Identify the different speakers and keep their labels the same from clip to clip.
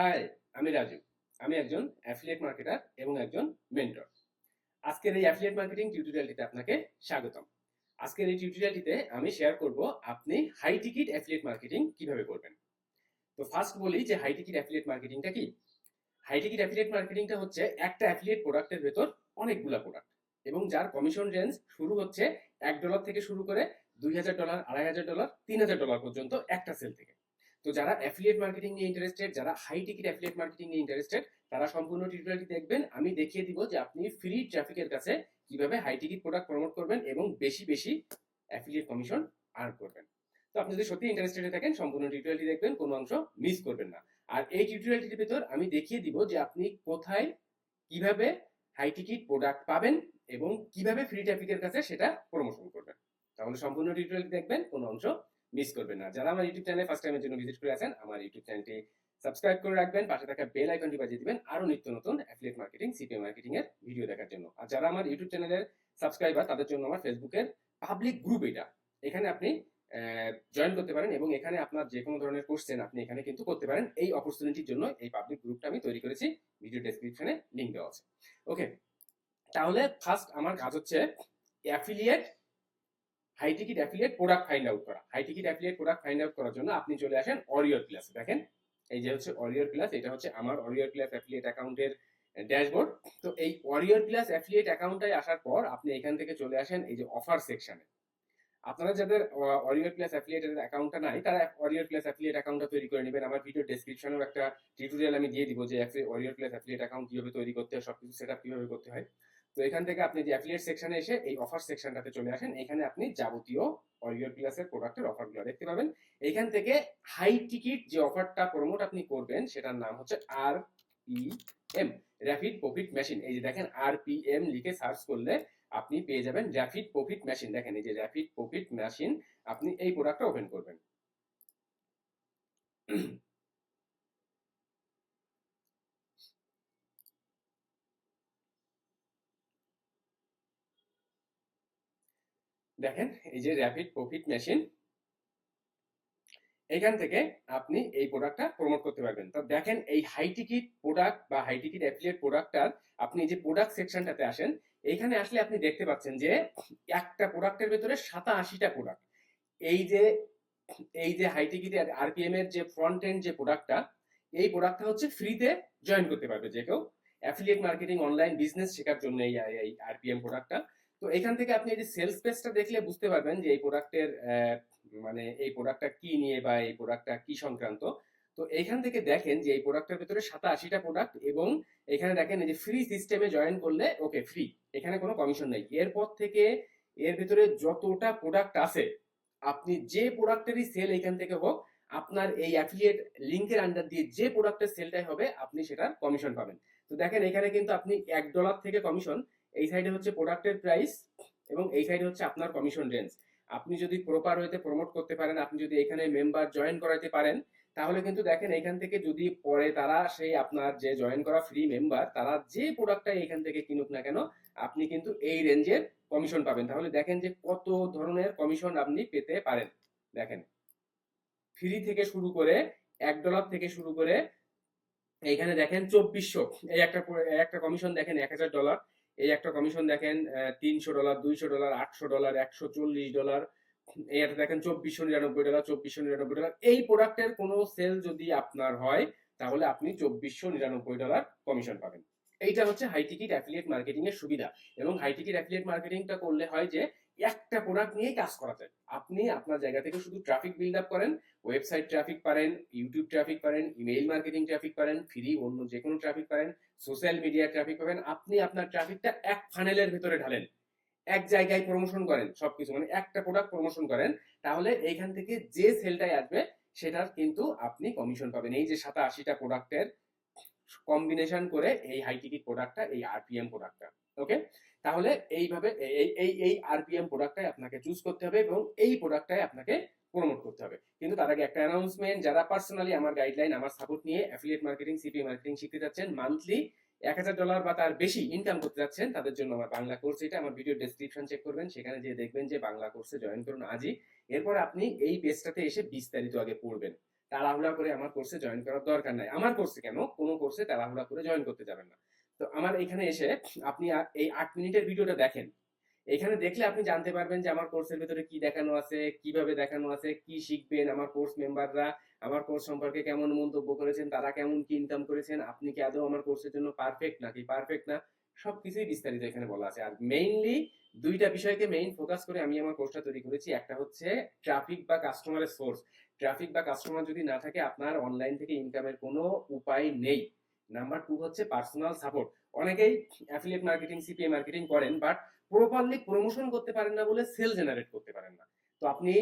Speaker 1: High আমি রাজু। আমি একজন অ্যাফিলিয়েট মার্কেটার এবং একজন মেন্টর আজকের এই অ্যাফিলিয়েট মার্কেটিং টিউটোরিয়ালটিতে আপনাকে স্বাগতম। আজকের এই টিউটোরিয়ালটিতে আমি শেয়ার করব আপনি হাই টিকিট অ্যাফিলিয়েট মার্কেটিং কীভাবে করবেন। তো ফার্স্ট বলি যে হাই টিকিট অ্যাফিলিয়েট মার্কেটিংটা কি? হাই টিকিট অ্যাফিলিয়েট মার্কেটিংটা হচ্ছে একটা অ্যাফিলিয়েট প্রোডাক্টের ভেতর অনেকগুলা প্রোডাক্ট এবং যার কমিশন রেঞ্জ শুরু হচ্ছে এক ডলার থেকে শুরু করে দুই হাজার ডলার আড়াই হাজার ডলার তিন হাজার ডলার পর্যন্ত একটা সেল থেকে। তো যারা অ্যাফিলিয়েট মার্কেটিং নিয়ে ইন্টারেস্টেড যারা হাই টিকিট অ্যাফিলিয়েট মার্কেটিং নিয়ে ইন্টারেস্টেড তারা সম্পূর্ণ টিউটোরিয়ালটি দেখবেন। আমি দেখিয়ে দিব যে আপনি ফ্রি ট্রাফিকের কাছে কীভাবে হাই টিকিট প্রোডাক্ট প্রমোট করবেন এবং বেশি বেশি অ্যাফিলিয়েট কমিশন আর্ন করবেন। তো আপনি যদি সত্যি ইন্টারেস্টেড থাকেন, সম্পূর্ণ টিউটোরিয়ালটি দেখবেন, কোনো অংশ মিস করবেন না। আর এই টিউটোরিয়ালটির ভিতর আমি দেখিয়ে দিব যে আপনি কোথায় কীভাবে হাই টিকিট প্রোডাক্ট পাবেন এবং কীভাবে ফ্রি ট্রাফিকের কাছে সেটা প্রমোশন করবেন। তাহলে সম্পূর্ণ টিউটোরিয়ালটি দেখবেন, কোনো অংশ মিস করবেন না। যারা আমার ইউটিউব চ্যানেলে ফার্স্ট টাইমের জন্য ভিজিট করে আছেন, আমার ইউটিউব চ্যানেলটি সাবস্ক্রাইব করে রাখবেন, পাশে থাকা বেল আইকনটি বাজিয়ে দিবেন আরও নিত্য নতুন অ্যাফিলিয়েট মার্কেটিং সিপিএ মার্কেটিং এর ভিডিও দেখার জন্য। আর যারা আমার ইউটিউব চ্যানেলের সাবস্ক্রাইবার তাদের জন্য আমার ফেসবুকের পাবলিক গ্রুপ এটা। এখানে আপনি জয়েন করতে পারেন এবং এখানে আপনার যে কোনো ধরনের কোশ্চেন আপনি এখানে কিন্তু করতে পারেন। এই অপরচুনিটির জন্য এই পাবলিক গ্রুপটা আমি তৈরি করেছি। ভিডিও ডেসক্রিপশনে লিঙ্ক দেওয়া আছে। ওকে তাহলে ফার্স্ট আমার কাজ হচ্ছে affiliate high ticket affiliate product find out করা। High ticket affiliate product find out করার জন্য আপনি চলে আসেন অরিয়র ক্লাস দেখেন, এই যে হচ্ছে অরিয়র ক্লাস এটা হচ্ছে আমার অরিয়র ক্লাস অ্যাফিলিয়েট অ্যাকাউন্টের ড্যাশবোর্ড তো এই অরিয়র ক্লাস অ্যাফিলিয়েট অ্যাকাউন্টে আসার পর আপনি এখান থেকে চলে আসেন এই যে অফার সেকশনে আপনারা যাদের অরিয়র ক্লাস অ্যাফিলিয়েটের অ্যাকাউন্টটা নাই, তারা অরিয়র ক্লাস অ্যাফিলিয়েট অ্যাকাউন্টটা তৈরি করে নেবেন। আমার ভিডিও ডেসক্রিপশনেও একটা টিউটোরিয়াল আমি দিয়ে দিব যে অরিয়র ক্লাস অ্যাফিলিয়েট অ্যাকাউন্ট কীভাবে তৈরি করতে হয়, সবকিছু সেট আপ কীভাবে করতে হয়। তো এখান থেকে আপনি যে অ্যাফিলিয়েট সেকশনে এসে এই অফার সেকশনটাতে চলে আসেন, এখানে আপনি যাবতীয় অরিয়র ক্লাসের প্রোডাক্টের অফারগুলো দেখতে পাবেন। এখান থেকে হাই টিকিট যে অফারটা প্রমোট আপনি করবেন, সেটার নাম হচ্ছে R P M rapid profit machine এই যে দেখেন আর পি এম লিখে সার্চ করলে আপনি পেয়ে যাবেন র্যাপিড প্রফিট মেশিন দেখেন, এই যে র্যাপিড প্রফিট মেশিন আপনি এই প্রোডাক্টটা ওপেন করবেন। দেখেন, এই যে র্যাপিড প্রফিট মেশিন এখান থেকে আপনি এই প্রোডাক্টটা প্রমোট করতে পারবেন। তো দেখেন, এই হাই টিকিট প্রোডাক্ট বা হাই টিকিট অ্যাফিলিয়েট প্রোডাক্টটার আপনি যে প্রোডাক্ট সেকশনটাতে আসেন, এখানে আসলে আপনি দেখতে পাচ্ছেন যে একটা প্রোডাক্টের ভেতরে সাতা আশিটা প্রোডাক্ট এই যে এই যে হাই টিকিট আরপিএম এর যে ফ্রন্ট এন্ড যে প্রোডাক্টটা এই প্রোডাক্টটা হচ্ছে ফ্রিতে জয়েন করতে পারবে যে কেউ। অ্যাফিলিয়েট মার্কেটিং অনলাইন বিজনেস শেখার জন্য এই আরপিএম প্রোডাক্টটা তো এখান থেকে আপনি এই সেলস পেজটা দেখলে বুঝতে পারবেন যে এই প্রোডাক্টের মানে এই প্রোডাক্টটা কি নিয়ে বা এই প্রোডাক্টটা কি সংক্রান্ত। তো এখান থেকে দেখেন যে এই প্রোডাক্টের ভিতরে সাতা আশিটা প্রোডাক্ট এবং এখানে দেখেন যে ফ্রি সিস্টেমে জয়েন করলে ওকে ফ্রি এখানে কোনো কমিশন নেই। এরপর থেকে এর ভিতরে যতটা প্রোডাক্ট আছে, আপনি যে প্রোডাক্টেরই সেল এখান থেকে হোক, আপনার এই অ্যাফিলিয়েট লিঙ্কের আন্ডার দিয়ে যে প্রোডাক্টের সেলটাই হবে, আপনি সেটার কমিশন পাবেন। তো দেখেন এখানে কিন্তু আপনি এক ডলার থেকে কমিশন এই সাইডে হচ্ছে প্রোডাক্টের প্রাইস এবং এই সাইডে হচ্ছে আপনার কমিশন রেঞ্জ আপনি যদি প্রপার ওয়েতে প্রমোট করতে পারেন, আপনি যদি এখানে মেম্বার জয়েন করাতে পারেন, তাহলে কিন্তু দেখেন এখান থেকে যদি পরে তারা সেই আপনার যে জয়েন করা ফ্রি মেম্বার তারা যে প্রোডাক্টটা এখান থেকে কিনুক না কেন, আপনি কিন্তু এই রেঞ্জের কমিশন পাবেন। তাহলে দেখেন যে কত ধরনের কমিশন আপনি পেতে পারেন। দেখেন ফ্রি থেকে শুরু করে এক ডলার থেকে শুরু করে, এইখানে দেখেন চব্বিশশো। এই একটা একটা কমিশন দেখেন এক হাজার ডলার এই একটা কমিশন দেখেন তিনশো ডলার, দুইশো ডলার, আটশো ডলার, একশো চল্লিশ ডলার একটা দেখেন চব্বিশশো নিরানব্বই ডলার, চব্বিশশো নিরানব্বই ডলার। এই প্রোডাক্টের কোনো সেল যদি আপনার হয়, তাহলে আপনি চব্বিশশো নিরানব্বই ডলার কমিশন পাবেন। এইটা হচ্ছে হাই টিকিট অ্যাফিলিয়েট মার্কেটিং এর সুবিধা। এবং হাই টিকিট অ্যাফিলিয়েট মার্কেটিংটা করলে হয় যে, একটা প্রোডাক্ট নিয়েই কাজ করা যায়। আপনি আপনার জায়গা থেকে শুধু ট্রাফিক বিল্ড আপ করেন ওয়েবসাইট ট্রাফিক পারেন ইউটিউব ট্রাফিক পারেন ইমেইল মার্কেটিং ট্রাফিক পারেন ফ্রি অন্য যে কোনো ট্রাফিক পারেন সোশ্যাল মিডিয়া ট্রাফিক পাবেন। আপনি আপনার ট্রাফিকটা এক ফানেলের ভিতরে ঢালেন। এক জায়গায় প্রমোশন করেন, সবকিছু মানে একটা প্রোডাক্ট প্রমোশন করেন, তাহলে এইখান থেকে যে সেলটাই আসবে, সেটার কিন্তু আপনি কমিশন পাবেন। এই যে সাতা আশিটা প্রোডাক্টের কম্বিনেশন করে এই হাই টিকিট প্রোডাক্টটা এই আরপিএম প্রোডাক্টটা ওকে তাহলে এইভাবে এই এই এই আরপিএম প্রোডাক্টটাই আপনাকে চুজ করতে হবে এবং এই প্রোডাক্টটাই আপনাকে প্রমোট করতে হবে। কিন্তু তার আগে একটা অ্যানাউন্সমেন্ট যারা পার্সোনালি আমার গাইডলাইন আমার সাপোর্ট নিয়ে অ্যাফিলিয়েট মার্কেটিং সিপি মার্কেটিং শিখতে যাচ্ছেন মান্থলি এক হাজার ডলার বা তার বেশি ইনকাম করতে যাচ্ছেন, তাদের জন্য আমার বাংলা কোর্স এটা, আমার ভিডিও ডেসক্রিপশন চেক করবেন, সেখানে যে দেখবেন যে বাংলা কোর্সে জয়েন করুন আজই। এরপর আপনি এই পেজটাতে এসে বিস্তারিত আগে পড়বেন। তাড়াহুড়া করে আমার কোর্সে জয়েন করার দরকার নাই। আমার কোর্সে কেন? কোনো কোর্সে তাড়াহুড়া করে জয়েন করতে যাবেন না। তো আমার এখানে এসে আপনি এই আট মিনিটের ভিডিওটা দেখেন। এখানে দেখলে আপনি জানতে পারবেন যে আমার কোর্সের ভিতরে কি দেখানো আছে, কীভাবে দেখানো আছে, কি শিখবেন আমার কোর্স মেম্বাররা আমার কোর্স সম্পর্কে কেমন মন্তব্য করেছেন, তারা কেমন কি ইনকাম করেছেন, আপনি কি আদৌ আমার কোর্সের জন্য পারফেক্ট নাকি পারফেক্ট না, সবকিছুই বিস্তারিত এখানে বলা আছে। আর মেইনলি দুইটা বিষয়কে মেইন ফোকাস করে আমি আমার কোর্সটা তৈরি করেছি। একটা হচ্ছে ট্রাফিক বা কাস্টমারের সোর্স ট্রাফিক বা কাস্টমার যদি না থাকে, আপনার অনলাইন থেকে ইনকামের কোনো উপায় নেই। নাম্বার টু হচ্ছে পার্সোনাল সাপোর্ট অনেকেই অ্যাফিলিয়েট মার্কেটিং সিপিএ মার্কেটিং করেন বাট প্রপারলি প্রমোশন করতে পারেন না বলে সেল জেনারেট করতে পারেন না। তো আপনি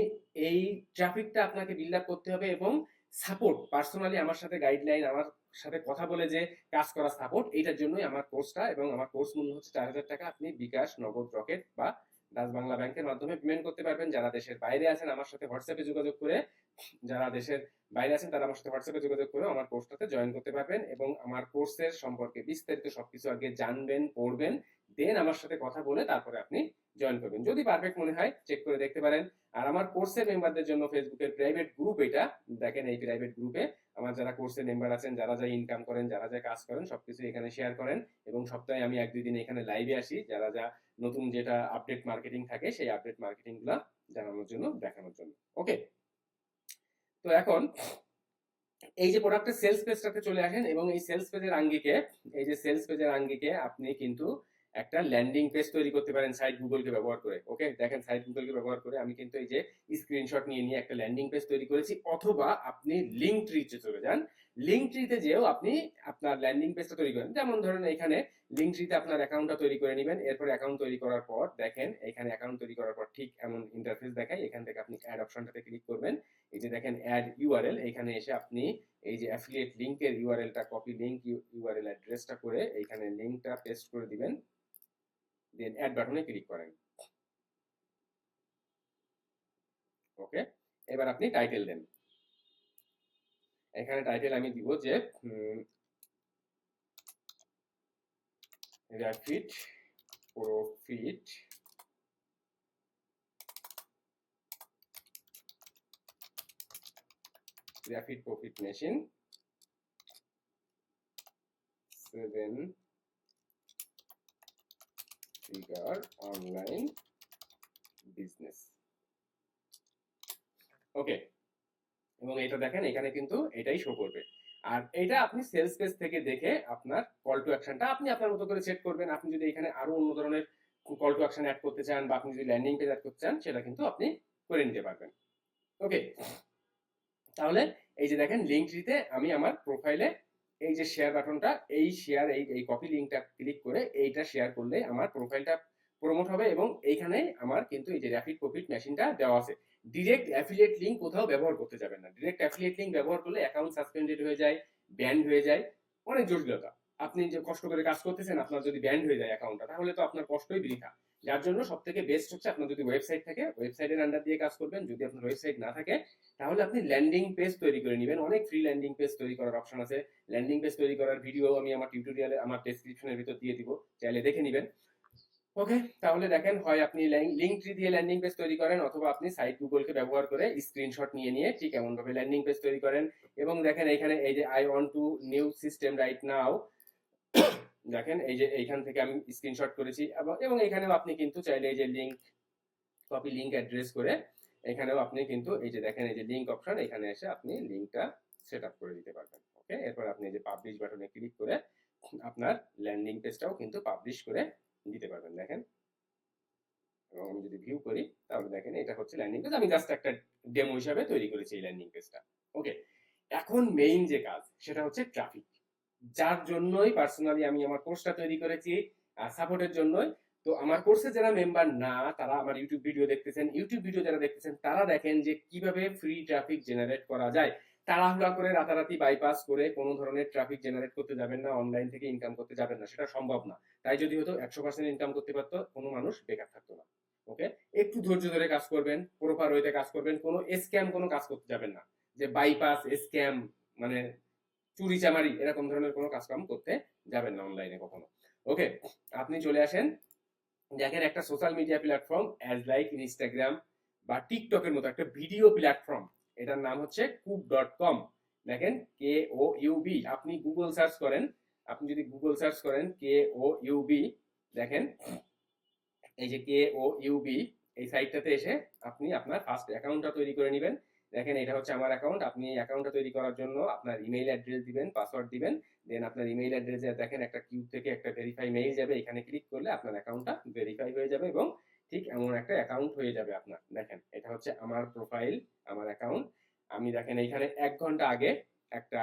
Speaker 1: এই ট্রাফিকটা আপনাকে বিল্ড আপ করতে হবে এবং সাপোর্ট পার্সোনালি আমার সাথে গাইডলাইন আমার সাথে কথা বলে যে কাজ করা সাপোর্ট এইটার জন্যই আমার কোর্সটা এবং আমার কোর্স মূল্য হচ্ছে চার হাজার টাকা। আপনি বিকাশ, নগদ, রকেট বা ডাচ বাংলা ব্যাংকের মাধ্যমে পেমেন্ট করতে পারবেন। যারা দেশের বাইরে আছেন, আমার সাথে হোয়াটসঅ্যাপে যোগাযোগ করে যারা দেশের বাইরে আছেন, তারা আমার সাথে হোয়াটসঅ্যাপে যোগাযোগ করে আমার কোর্সটাতে জয়েন করতে পারবেন এবং আমার কোর্সের সম্পর্কে বিস্তারিত সবকিছু আগে জানবেন, পড়বেন দেন আমার সাথে কথা বলে তারপরে আপনি জয়েন করবেন। যদি পারফেক্ট মনে হয় চেক করে দেখতে পারেন। আর আমার কোর্সের মেম্বারদের জন্য ফেসবুকের প্রাইভেট গ্রুপ এটা। দেখেন এই প্রাইভেট গ্রুপে আমার যারা কোর্সের মেম্বার আছেন, যারা যা ইনকাম করেন, যারা যা কাজ করেন, সবকিছু এখানে শেয়ার করেন এবং সপ্তাহে আমি এক দুই দিন এখানে লাইভে আসি। যারা যা নতুন যেটা আপডেট মার্কেটিং থাকে, সেই আপডেট মার্কেটিংগুলা জানানোর জন্য, দেখানোর জন্য। ওকে তো এখন এই যে প্রোডাক্টের সেলস পেজটাতে চলে আসেন এবং এই সেলস পেজের আঙ্গিকে, এই যে সেলস পেজের আঙ্গিকে আপনি কিন্তু একটা ল্যান্ডিং পেজ তৈরি করতে পারেন সাইট গুগলকে ব্যবহার করে ওকে দেখেন সাইট গুগলকে ব্যবহার করে আমি কিন্তু এই যে স্ক্রিনশট নিয়ে নিয়ে একটা ল্যান্ডিং পেজ তৈরি করেছি, অথবা আপনি লিঙ্ক ট্রিতে চলে যান। লিঙ্ক ট্রিতে যেও আপনি আপনার ল্যান্ডিং পেজটা তৈরি করেন। যেমন ধরেন এখানে লিঙ্ক ট্রিতে আপনার অ্যাকাউন্টটা তৈরি করে নেবেন। এরপর অ্যাকাউন্ট তৈরি করার পর দেখেন, এখানে অ্যাকাউন্ট তৈরি করার পর ঠিক এমন ইন্টারফেস দেখায় এখান থেকে আপনি অ্যাড অপশনটাতে ক্লিক করবেন। এই যে দেখেন অ্যাড ইউআরএল এখানে এসে আপনি এই যে অ্যাফিলিয়েট লিঙ্কের ইউআরএলটা কপি লিঙ্ক ইউআরএল অ্যাড্রেসটা করে এইখানে লিঙ্কটা পেস্ট করে দিবেন। দেন অ্যাড বাটনে ক্লিক করেন। ওকে এবার আপনি টাইটেল দেন। এখানে টাইটেল আমি দিব যে rapid profit rapid profit machine seven figure online business okay এবং এটা দেখেন, এখানে কিন্তু এটাই শো করবে। আর এটা আপনি সেলস পেজ থেকে দেখে আপনার কল টু অ্যাকশনটা আপনি আপনার মতো করে সেট করবেন। আপনি যদি এখানে আরও অন্য ধরনের কল টু অ্যাকশন অ্যাড করতে চান বা আপনি যদি ল্যান্ডিং পেজ অ্যাড করতে চান, সেটা কিন্তু আপনি করে নিতে পারবেন। ওকে তাহলে এই যে দেখেন লিঙ্ক ট্রিতে আমি আমার প্রোফাইলে এই যে শেয়ার বাটনটা এই শেয়ার এই এই কপি লিঙ্কটা ক্লিক করে এইটা শেয়ার করলে আমার প্রোফাইলটা প্রমোট হবে এবং এইখানে আমার কিন্তু এই যে র্যাপিড প্রফিট মেশিনটা দেওয়া আছে। ডিরেক্ট অ্যাফিলিয়েট লিঙ্ক কোথাও ব্যবহার করতে যাবেন না। ডিরেক্ট অ্যাফিলিয়েট লিঙ্ক ব্যবহার করলে অ্যাকাউন্ট সাসপেন্ডেড হয়ে যায় ব্যান্ড হয়ে যায়, অনেক জটিলতা। আপনি যে কষ্ট করে কাজ করতেছেন, আপনার যদি ব্যান্ড হয়ে যায় অ্যাকাউন্টটা তাহলে তো আপনার কষ্টই বৃথা। যার জন্য সব থেকে বেস্ট হচ্ছে আপনার যদি ওয়েবসাইট থাকে ওয়েবসাইটের আন্ডার দিয়ে কাজ করবেন। যদি আপনার ওয়েবসাইট না থাকে, তাহলে আপনি ল্যান্ডিং পেজ তৈরি করে নেবেন। অনেক ফ্রি ল্যান্ডিং পেজ তৈরি করার অপশন আছে। ল্যান্ডিং পেজ তৈরি করার ভিডিও আমি আমার টিউটোরিয়ালে আমার ডেসক্রিপশনের ভিতর দিয়ে দিব। চাইলে দেখে নেবেন। ওকে তাহলে দেখেন হয় আপনি লিঙ্ক ট্রি দিয়ে ল্যান্ডিং পেজ তৈরি করেন অথবা আপনি সাইট গুগলকে ব্যবহার করে স্ক্রিনশট নিয়ে নিয়ে ঠিক এমনভাবে ল্যান্ডিং পেজ তৈরি করেন। এবং দেখেন এখানে এই যে I want to new system right now দেখেন এই যে এইখান থেকে আমি স্ক্রিনশট করেছি। এবং এখানেও আপনি কিন্তু চাইলে এই যে লিঙ্ক কপি লিঙ্ক অ্যাড্রেস করে এখানেও আপনি কিন্তু এই যে দেখেন এই যে লিঙ্ক অপশন এখানে এসে আপনি লিঙ্কটা সেট আপ করে দিতে পারবেন। ওকে এরপর আপনি এই যে পাবলিশ বাটনে ক্লিক করে আপনার ল্যান্ডিং পেজটাও কিন্তু পাবলিশ করে দিতে পারবেন, দেখেন। এবং আমি যদি ভিউ করি, তাহলে দেখেন এটা হচ্ছে ল্যান্ডিং পেজ আমি জাস্ট একটা ডেমো হিসাবে তৈরি করেছি এই ল্যান্ডিং পেজটা ওকে এখন মেইন যে কাজ, সেটা হচ্ছে ট্রাফিক যার জন্যই পার্সোনালি আমি আমার কোর্সটা তৈরি করেছি সাপোর্টের জন্যই। তো আমার কোর্সে যারা মেম্বার না, তারা আমার ইউটিউব ভিডিও দেখতেছেন। ইউটিউব ভিডিও যারা দেখতেছেন, তারা দেখেন যে কীভাবে ফ্রি ট্রাফিক জেনারেট করা যায়। তাড়াহুড়া করে, রাতারাতি বাইপাস করে কোনো ধরনের ট্রাফিক জেনারেট করতে যাবেন না অনলাইন থেকে ইনকাম করতে যাবেন না, সেটা সম্ভব না। তাই যদি হতো, একশো পার্সেন্ট ইনকাম করতে পারতো, কোনো মানুষ বেকার থাকতো না। ওকে একটু ধৈর্য ধরে কাজ করবেন প্রপার ওয়েতে কাজ করবেন, কোনো স্ক্যাম কোনো কাজ করতে যাবেন না। যে বাইপাস স্ক্যাম মানে চুরি চামারি, এরকম ধরনের কোনো কাজকাম করতে যাবেন না অনলাইনে কখনো। ওকে আপনি চলে আসেন, দেখেন একটা social media platform as like Instagram বা টিকটকের মতো একটা ভিডিও প্ল্যাটফর্ম এটার নাম হচ্ছে কুপ ডট কম। দেখেন, কে ও ইউবি আপনি গুগল সার্চ করেন, আপনি যদি গুগল সার্চ করেন, কে ও ইউবি দেখেন, এই যে কে ও ইউবি এই সাইটটাতে এসে আপনি আপনার ফার্স্ট অ্যাকাউন্টটা তৈরি করে নেবেন। দেখেন, এটা হচ্ছে আমার অ্যাকাউন্ট আপনি এই অ্যাকাউন্টটা তৈরি করার জন্য আপনার ইমেইল অ্যাড্রেস দিবেন পাসওয়ার্ড দিবেন। দেন আপনার ইমেইল অ্যাড্রেসে দেখেন, একটা কিউ থেকে একটা ভেরিফাই মেইল যাবে। এখানে ক্লিক করলে আপনার অ্যাকাউন্টটা ভেরিফাই হয়ে যাবে এবং ঠিক এমন একটা অ্যাকাউন্ট হয়ে যাবে আপনার। দেখেন, এটা হচ্ছে আমার প্রোফাইল আমার অ্যাকাউন্ট আমি দেখেন এইখানে এক ঘণ্টা আগে একটা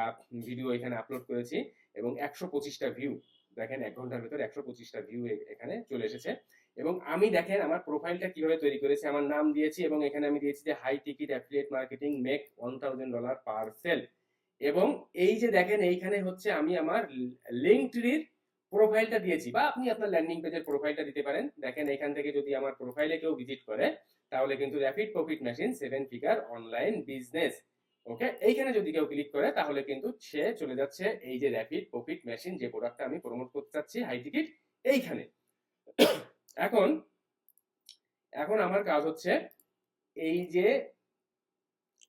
Speaker 1: ভিডিও এখানে আপলোড করেছি এবং একশো পঁচিশটা ভিউ দেখেন এক ঘণ্টার ভিতরে একশো পঁচিশটা ভিউ এখানে চলে এসেছে। এবং আমি দেখেন আমার প্রোফাইলটা কীভাবে তৈরি করেছি, আমার নাম দিয়েছি এবং এখানে আমি দিয়েছি যে high ticket affiliate marketing make one thousand dollar per sale এবং এই যে দেখেন, এইখানে হচ্ছে আমি আমার লিঙ্ক ট্রির প্রোফাইলটা দিয়েছি বা আপনি আপনার ল্যান্ডিং পেজের প্রোফাইলটা দিতে পারেন। দেখেন, এখান থেকে যদি আমার প্রোফাইলে কেউ ভিজিট করে, তাহলে কিন্তু rapid profit machine seven figure online business okay এইখানে যদি কেউ ক্লিক করে, তাহলে কিন্তু সে চলে যাচ্ছে এই যে র্যাপিড প্রফিট মেশিন যে প্রোডাক্টটা আমি প্রমোট করতে চাচ্ছি হাই টিকিট এইখানে। এখন এখন আমার কাজ হচ্ছে এই যে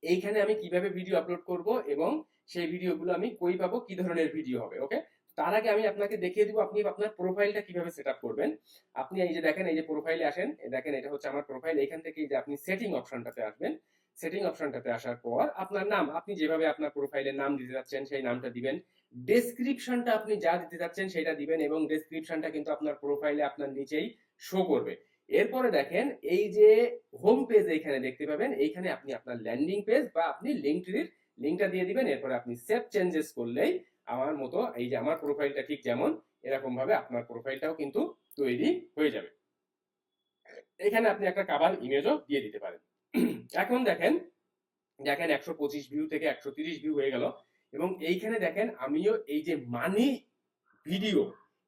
Speaker 1: এইখানে আমি কীভাবে ভিডিও আপলোড করব এবং সেই ভিডিওগুলো আমি কই পাবো, কি ধরনের ভিডিও হবে ওকে তার আগে আমি আপনাকে দেখিয়ে দিব আপনি আপনার প্রোফাইলটা কীভাবে সেট করবেন। আপনি এই যে দেখেন, এই যে প্রোফাইলে আসেন দেখেন, এটা হচ্ছে আমার প্রোফাইল এখান থেকে যে আপনি সেটিং অপশনটাতে আসবেন। সেটিং অপশনটাতে আসার পর আপনার নাম, আপনি যেভাবে আপনার প্রোফাইলের নাম দিতে যাচ্ছেন, সেই নামটা দিবেন। ডেসক্রিপশনটা আপনি যা দিতে যাচ্ছেন, সেটা দিবেন এবং ডেসক্রিপশনটা কিন্তু আপনার প্রোফাইলে আপনার নিচেই শো করবে। এরপরে দেখেন, এই যে হোম পেজ এইখানে দেখতে পাবেন, এইখানে আপনি আপনার ল্যান্ডিং পেজ বা আপনি লিঙ্কটির লিঙ্কটা দিয়ে দিবেন। এরপরে আপনি সেভ চেঞ্জেস করলেই আমার মতো, এই যে আমার প্রোফাইলটা ঠিক যেমন, এরকম ভাবে আপনার প্রোফাইলটাও কিন্তু তৈরি হয়ে যাবে। এখানে আপনি একটা কাভার ইমেজও দিয়ে দিতে পারেন। এখন দেখেন দেখেন একশো পঁচিশ ভিউ থেকে একশো তিরিশ ভিউ হয়ে গেল। এবং এইখানে দেখেন আমিও এই যে মানি ভিডিও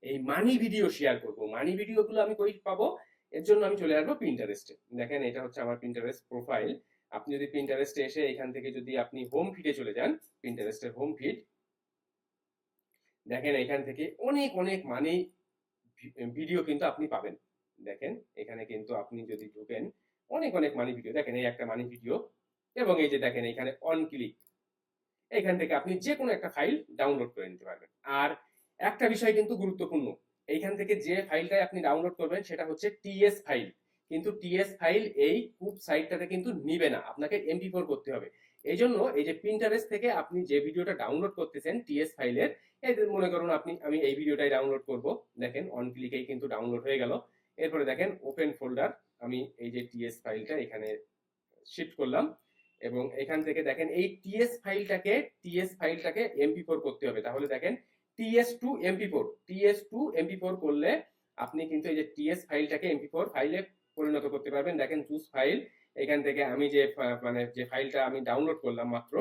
Speaker 1: এই মানি ভিডিও শেয়ার করব। মানি ভিডিওগুলো আমি কই পাবো? এর জন্য আমি চলে আসব প্রিন্টারেস্টে দেখেন, এটা হচ্ছে আমার প্রিন্টারেস্ট প্রোফাইল আপনি যদি প্রিন্টারেস্টে এসে এখান থেকে যদি আপনি হোম ফিডে চলে যান প্রিন্টারেস্টের হোম ফিড দেখেন এখান থেকে অনেক অনেক মানি ভিডিও কিন্তু আপনি পাবেন। দেখেন, এখানে কিন্তু আপনি যদি ঢুকেন, অনেক অনেক মানি ভিডিও দেখেন, এই একটা মানি ভিডিও এবং এই যে দেখেন, এখানে অন ক্লিক এখান থেকে আপনি যে কোনো একটা ফাইল ডাউনলোড করে নিতে পারবেন। আর একটা বিষয় কিন্তু গুরুত্বপূর্ণ, এইখান থেকে যে ফাইলটাই আপনি ডাউনলোড করবেন, সেটা হচ্ছে টিএস ফাইল কিন্তু টিএস ফাইল এই কুপ সাইটটাতে কিন্তু নিবে না। আপনাকে এমপি ফোর করতে হবে। এই জন্য এই যে প্রিন্টারেস্ট থেকে আপনি যে ভিডিওটা ডাউনলোড করতেছেন টিএস ফাইলের, এই মনে করুন আপনি, আমি এই ভিডিওটাই ডাউনলোড করব। দেখেন অন ক্লিকেই কিন্তু ডাউনলোড হয়ে গেল। এরপরে দেখেন ওপেন ফোল্ডার আমি এই যে টিএস ফাইলটা এখানে শিফট করলাম। এবং এখান থেকে দেখেন, এই টিএস ফাইলটাকে টিএস ফাইলটাকে এমপি ফোর করতে হবে। তাহলে দেখেন TS to MP four TS to MP four করলে আপনি কিন্তু এই যে টিএস ফাইলটাকে এমপি ফোর ফাইলে পরিণত করতে পারবেন। দেখেন চুজ ফাইল এখান থেকে আমি যে মানে যে ফাইলটা আমি ডাউনলোড করলাম মাত্র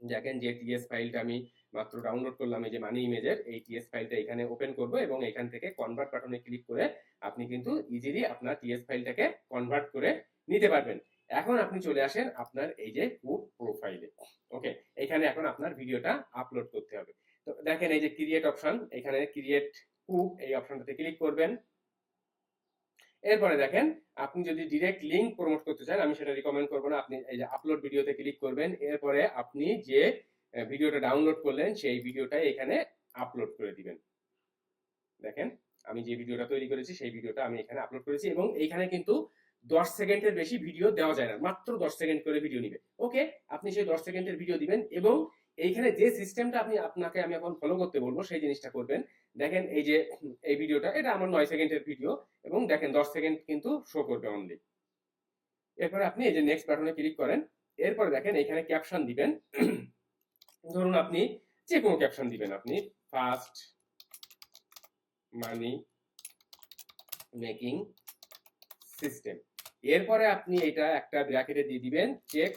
Speaker 1: দেখেন যে টিএস ফাইলটা আমি মাত্র ডাউনলোড করলাম, এই যে মানি ইমেজের এই টিএস ফাইলটা এখানে ওপেন করব এবং এখান থেকে কনভার্ট বাটনে ক্লিক করে আপনি কিন্তু ইজিলি আপনার টিএস ফাইলটাকে কনভার্ট করে নিতে পারবেন। এখন আপনি চলে আসেন আপনার এই যে কুপ প্রোফাইলে ওকে এখানে এখন আপনার ভিডিওটা আপলোড করতে হবে। তো দেখেন এই যে ক্রিয়েট অপশন এখানে ক্রিয়েট কুপ এই অপশনটাতে ক্লিক করবেন। এরপরে দেখেন, আপনি যদি ডিরেক্ট লিঙ্ক প্রমোট করতে চান, আমি সেটা রিকমেন্ড করব না। আপনি এই যে আপলোড ভিডিওতে ক্লিক করবেন, এরপরে আপনি যে ভিডিওটা ডাউনলোড করলেন, সেই ভিডিওটাই এখানে আপলোড করে দিবেন। দেখেন, আমি যে ভিডিওটা তৈরি করেছি, সেই ভিডিওটা আমি এখানে আপলোড করেছি এবং এইখানে কিন্তু দশ সেকেন্ডের বেশি ভিডিও দেওয়া যায় না, মাত্র দশ সেকেন্ড করে ভিডিও নিবে। ওকে আপনি সেই দশ সেকেন্ডের ভিডিও দিবেন এবং এইখানে যে সিস্টেমটা আপনি আপনাকে আমি এখন ফলো করতে বলব, সেই জিনিসটা করবেন। দেখেন, এই যে, এই ভিডিওটা এটা আমার নয় সেকেন্ডের ভিডিও এবং দেখেন দশ সেকেন্ড কিন্তু শো করবে অনলি এরপরে আপনি এই যে নেক্সট বাটনে ক্লিক করেন, এরপরে দেখেন এখানে ক্যাপশন দিবেন। ধরুন আপনি যে কোনো ক্যাপশন দিবেন আপনি ফার্স্ট মানি মেকিং সিস্টেম এরপরে আপনি এটা একটা ব্র্যাকেটে দিয়ে দিবেন check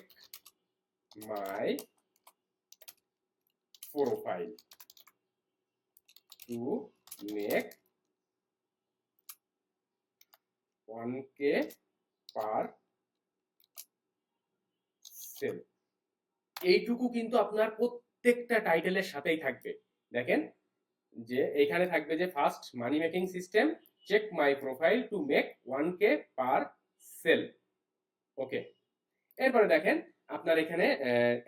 Speaker 1: my profile to make 1k per sale এইটুকু কিন্তু আপনার প্রত্যেকটা টাইটেলের সাথেই থাকবে। দেখেন যে এখানে থাকবে যে first money making system check my profile to make one K per sale okay এরপরে দেখেন আপনার এখানে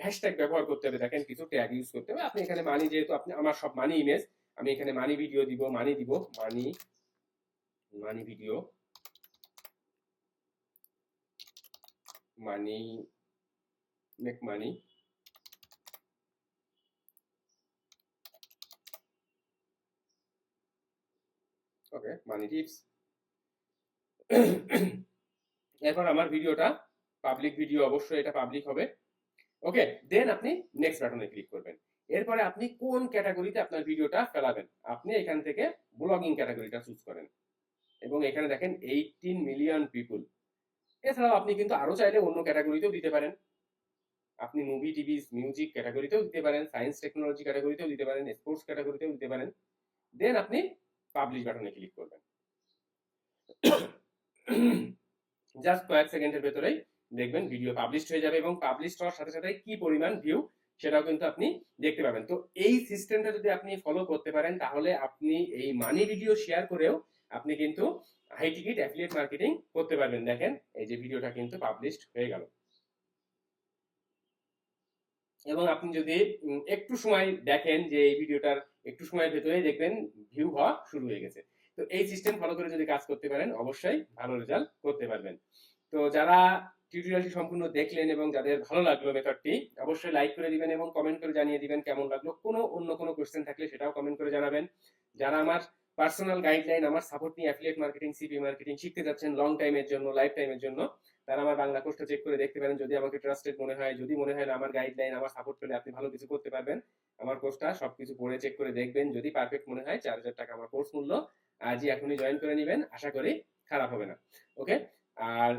Speaker 1: হ্যাশট্যাগ ব্যবহার করতে হবে। দেখেন কিছু ট্যাগ ইউজ করতে হবে। আপনি এখানে মানি যেহেতু আপনি, আমার সব মানি ইমেজ আমি এখানে মানি ভিডিও দিব মানি দিব money money video money, make money. Okay, money tips. এরপর আমার ভিডিওটা, পাবলিক ভিডিও অবশ্যই এটা পাবলিক হবে। ওকে, দেন আপনি নেক্সট বাটনে ক্লিক করবেন। এরপরে আপনি কোন ক্যাটাগরিতে আপনার ভিডিওটা ফেলাবেন? আপনি এখান থেকে ব্লগিং ক্যাটাগরিটা চুজ করেন। এবং এখানে দেখেন এইটিন মিলিয়ন পিপুল এছাড়াও আপনি কিন্তু আরও চাইলে অন্য ক্যাটাগরিতেও দিতে পারেন। আপনি মুভি টিভি মিউজিক ক্যাটাগরিতেও দিতে পারেন সায়েন্স টেকনোলজি ক্যাটাগরিতেও দিতে পারেন স্পোর্টস ক্যাটাগরিতেও দিতে পারেন। দেন আপনি পাবলিশ বাটনে ক্লিক করবেন। জাস্ট কয়েক সেকেন্ডের ভেতরেই দেখবেন ভিডিও পাবলিশ হয়ে যাবে এবং পাবলিশ হওয়ার সাথে সাথে কি পরিমাণ ভিউ সেটাও কিন্তু আপনি দেখতে পাবেন। তো এই সিস্টেমটা যদি আপনি ফলো করতে পারেন, তাহলে আপনি এই মানি ভিডিও শেয়ার করেও আপনি কিন্তু হাই টিকিট অ্যাফিলিয়েট মার্কেটিং করতে পারবেন। দেখেন, এই যে ভিডিওটা কিন্তু পাবলিশড হয়ে গেল। এবং আপনি যদি একটু সময় দেখেন যে এই ভিডিওটার একটু সময়ের ভেতরে দেখবেন ভিউ হওয়া শুরু হয়ে গেছে। তো এই সিস্টেম ফলো করে যদি কাজ করতে পারেন, অবশ্যই ভালো রেজাল্ট করতে পারবেন। তো যারা টিউটোরিয়ালটি সম্পূর্ণ দেখলেন এবং যাদের ভালো লাগল মেথডটি অবশ্যই লাইক করে দিবেন এবং কমেন্ট করে জানিয়ে দিবেন কেমন লাগল। কোনো অন্য কোনো কোয়েশ্চেন থাকলে সেটাও কমেন্ট করে জানাবেন। যারা আমার পার্সোনাল গাইডলাইন আমার সাপোর্ট নিয়ে অ্যাফিলিয়েট মার্কেটিং সিপি মার্কেটিং শিখতে যাচ্ছেন লং টাইমের জন্য লাইফ টাইমের জন্য। তারা আমার বাংলা কোর্সটা চেক করে দেখতে পারেন, যদি আমাকে ট্রাস্টেড মনে হয়, যদি মনে হয় আমার গাইডলাইন আমার সাপোর্ট পেলে আপনি ভালো কিছু করতে পারবেন। আমার কোর্সটা সবকিছু পড়ে চেক করে দেখবেন, যদি পারফেক্ট মনে হয় চার হাজার টাকা আমার কোর্স মূল্য। আজই এখনই জয়েন করে নেবেন, আশা করি খারাপ হবে না। ওকে আর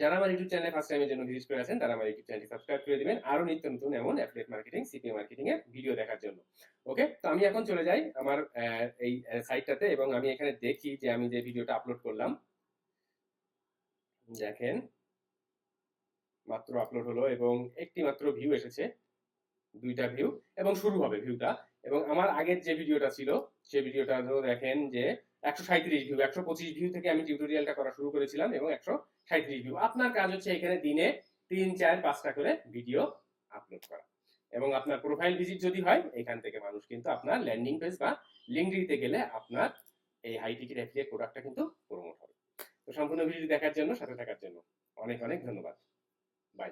Speaker 1: যারা আমার ইউটিউব চ্যানেলে ফার্স্ট টাইমের জন্য ভিজিট করে আছেন, তারা আমার ইউটিউব চ্যানেলটি সাবস্ক্রাইব করে দিবেন আরও নিত্য নতুন এমন অ্যাফিলিয়েট মার্কেটিং সিপি মার্কেটিং এর ভিডিও দেখার জন্য। ওকে তো আমি এখন চলে যাই আমার এই সাইটটাতে এবং আমি এখানে দেখি যে আমি যে ভিডিওটা আপলোড করলাম। দেখেন, মাত্র আপলোড হলো এবং একটি মাত্র ভিউ এসেছে, দুইটা ভিউ এবং শুরু হবে ভিউটা এবং আমার আগের যে ভিডিওটা ছিল সেই ভিডিওটাও দেখেন যে একশো সাঁত্রিশ ভিউ একশো পঁচিশ ভিউ থেকে আমি টিউটোরিয়ালটা করা শুরু করেছিলাম এবং একশো সাঁত্রিশ রিভিউ আপনার কাজ হচ্ছে এখানে দিনে তিন, চার, পাঁচটা করে ভিডিও আপলোড করা। এবং আপনার প্রোফাইল ভিজিট যদি হয়, এখান থেকে মানুষ কিন্তু আপনার ল্যান্ডিং পেজ বা লিঙ্কডিতে গেলে আপনার এই হাই টিকিট অ্যাফিলিয়েট প্রোডাক্টটা কিন্তু প্রমোট হবে। তো সম্পূর্ণ ভিডিও দেখার জন্য, সাথে থাকার জন্য অনেক অনেক ধন্যবাদ। বাই